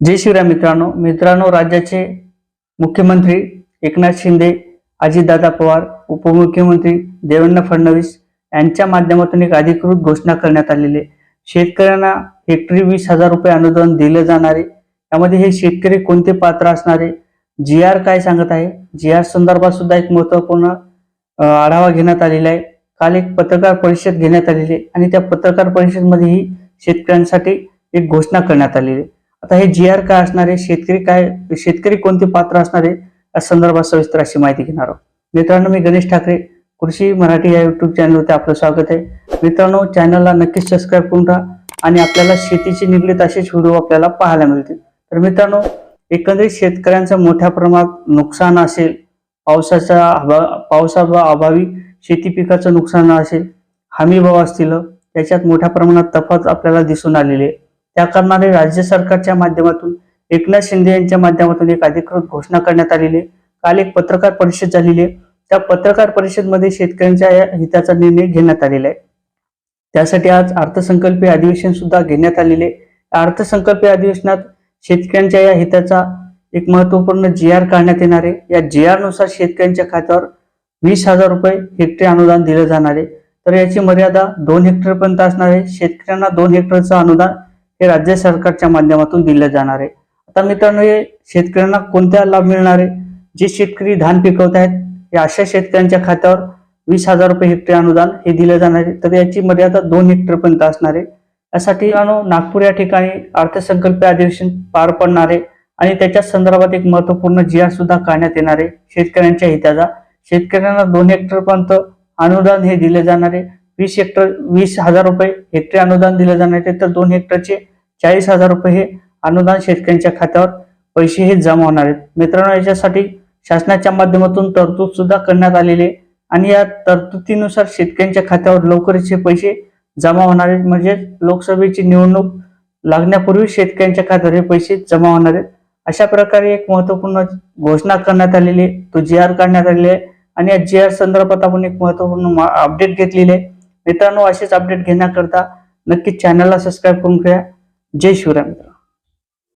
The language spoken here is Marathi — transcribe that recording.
जय शिवराय मित्रांनो. मित्रांनो राज्याचे मुख्यमंत्री एकनाथ शिंदे अजितदादा पवार उपमुख्यमंत्री देवेंद्र फडणवीस यांच्या माध्यमातून एक अधिकृत घोषणा करण्यात आलेली आहे. शेतकऱ्यांना हेक्टरी वीस हजार रुपये अनुदान दिले जाणारे त्यामध्ये यामध्ये हे शेतकरी कोणते पात्र असणारे जी आर काय सांगत आहे? जी आर संदर्भात सुद्धा एक महत्त्वपूर्ण आढावा घेण्यात आलेला आहे. काल एक पत्रकार परिषद घेण्यात आलेली आहे आणि त्या पत्रकार परिषदेमध्येही शेतकऱ्यांसाठी एक घोषणा करण्यात आलेली आहे. आता हे जी आर काय असणारे शेतकरी काय शेतकरी कोणते पात्र असणार आहे? या संदर्भात सविस्तर अशी माहिती घेणार आहोत. मित्रांनो मी गणेश ठाकरे कृषी मराठी या युट्यूब चॅनलवरती आपलं स्वागत आहे. मित्रांनो चॅनलला नक्कीच सबस्क्राईब करून राहा आणि आपल्याला शेतीशी निगडीत असेच व्हिडिओ आपल्याला पाहायला मिळतील. तर मित्रांनो एकंदरीत शेतकऱ्यांचं मोठ्या प्रमाणात नुकसान असेल पावसाच्या अभा पावसा अभावी शेती पिकाचं नुकसान असेल हमी भाव असतील त्याच्यात मोठ्या प्रमाणात तफात आपल्याला दिसून आलेली आहे. त्या कारणाने राज्य सरकारच्या माध्यमातून एकनाथ शिंदे यांच्या माध्यमातून एक अधिकृत घोषणा करण्यात आलेली आहे. काल एक पत्रकार परिषद झालेली आहे. त्या पत्रकार परिषदमध्ये शेतकऱ्यांच्या या हिताचा निर्णय घेण्यात आलेला आहे. त्यासाठी आज अर्थसंकल्पीय अधिवेशन सुद्धा घेण्यात आलेले आहे. अर्थसंकल्पीय अधिवेशनात शेतकऱ्यांच्या या हिताचा एक महत्त्वपूर्ण जी आर काढण्यात येणार आहे. या जी आरनुसार शेतकऱ्यांच्या खात्यावर वीस हजार रुपये हेक्टरी अनुदान दिलं जाणार आहे. तर याची मर्यादा दोन हेक्टर पर्यंत असणार आहे. शेतकऱ्यांना दोन हेक्टरचं अनुदान हे राज्य सरकारच्या माध्यमातून दिले जाणार आहे. आता मित्रांनो हे शेतकऱ्यांना कोणत्या लाभ मिळणार आहे? जे शेतकरी धान पिकवत आहेत या अशा शेतकऱ्यांच्या खात्यावर वीस हजार रुपये हेक्टर अनुदान हे दिलं जाणार आहे. तर याची मर्यादा दोन हेक्टर पर्यंत असणार आहे. यासाठी नागपूर या ठिकाणी अर्थसंकल्पीय अधिवेशन पार पडणार आहे आणि त्याच्या संदर्भात एक महत्त्वपूर्ण जी आर सुद्धा काढण्यात येणार आहे. शेतकऱ्यांच्या हिताचा. शेतकऱ्यांना दोन हेक्टर पर्यंत अनुदान हे दिले जाणार आहे. वीस हेक्टर वीस हजार रुपये हेक्टरी अनुदान दिले जाणार आहे. तर दोन हेक्टरचे चाळीस हजार रुपये हे अनुदान शेतकऱ्यांच्या खात्यावर पैसे हे जमा होणार आहेत. मित्रांनो याच्यासाठी शासनाच्या माध्यमातून तरतूद सुद्धा करण्यात आलेली आहे. आणि या तरतुदीनुसार शेतकऱ्यांच्या खात्यावर लवकरच हे पैसे जमा होणार आहेत. म्हणजे लोकसभेची निवडणूक लागण्यापूर्वी शेतकऱ्यांच्या खात्यावर हे पैसे जमा होणार आहेत. अशा प्रकारे एक महत्त्वपूर्ण घोषणा करण्यात आलेली आहे. तो जी आर काढण्यात आलेली आहे. आणि या जी आर संदर्भात आपण एक महत्त्वपूर्ण अपडेट घेतलेली आहे. मित्रांनो असेच अपडेट घेण्याकरता नक्कीच चॅनलला सबस्क्राईब करून घ्या. जय शिवराय मित्रांनो.